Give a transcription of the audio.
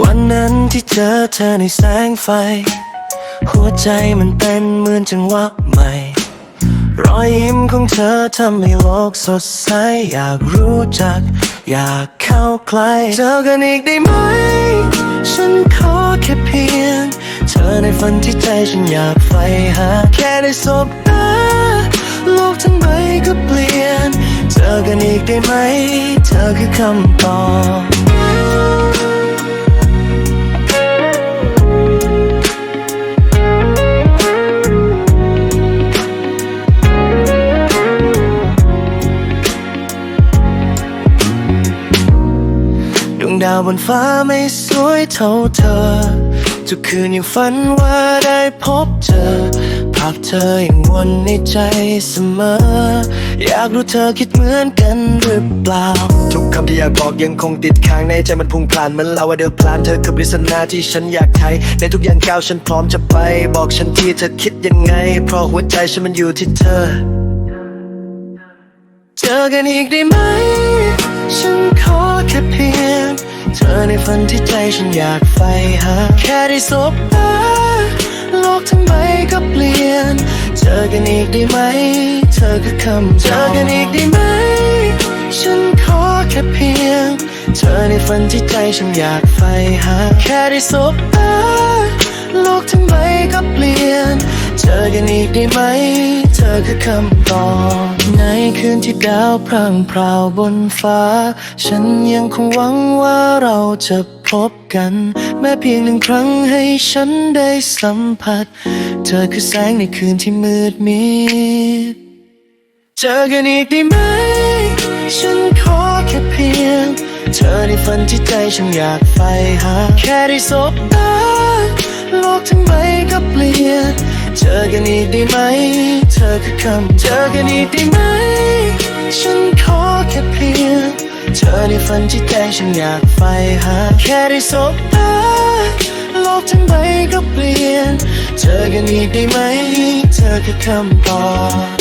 วันนั้นที่เจอเธอในแสงไฟ หัวใจมันเต้นเหมือนจังหวะใหม่ รอยยิ้มของเธอทำให้โลกสดใส อยากรู้จัก อยากเข้าใกล้เจอกันอีกได้ไหม ฉันขอแค่เพียง เธอในฝันที่ใจฉันอยากใฝ่หาแค่ได้สบ กันอีกได้ไหม เธอคือคำตอบดวงดาวบนฟ้าไม่สวยเท่าเธอ ทุกคืนยังฝันว่าได้พบเธอาพเธอยังวนในใจเสมอ อยากรู้เธอคิดเหมือนกันหรือเปล่า ทุกคำที่อยากบอกยังคงติดค้างในใจมันพุ่งพล่านเหมือนลาวาเดือดพลานเธอคือปริศนาที่ฉันอยากไขในทุกอย่างก้าวฉันพร้อมจะไป บอกฉันที่เธอคิดยังไง เพราะหัวใจฉันมันอยู่ที่เธอ เจอกันอีกได้ไหม ฉันขอแค่เพียง เธอในฝันที่ใจฉันอยากใฝ่หาแค่ได้สบตา กันอีกได้ไหม เธอคือคำเจอกันอีกได้ไหม ฉันขอแค่เพียง เธอในฝันที่ใจฉันอยากใฝ่หา แค่ได้สบตาโลกทั้งใบก็เปลี่ยน เจอกันอีกได้ไหม เธอคือคำตอบในคืนที่ดาวพรางพราวบนฟ้า ฉันยังคงหวังว่าเราจะพบกัน แม้เพียงหนึ่งครั้งให้ฉันได้สัมผัส เธอคือแสงในคืนที่มืดมิดเจอกันอีกได้ไหม ฉันขอแค่เพียง เธอในฝันที่ใจฉันอยากใฝ่หา แค่ได้สบตาโลกทั้งใบก็เปลี่ยน กันอีกได้ไหม เธอคือคำเจอกันอีกได้ไหม ฉันขอแค่เพียงเธอในฝันที่ใจฉันอยากใฝ่หาแค่ได้สบตาโลกทั้งใบก็เปลี่ยน เจอกันอีกได้ไหม เธอคือคำตอบ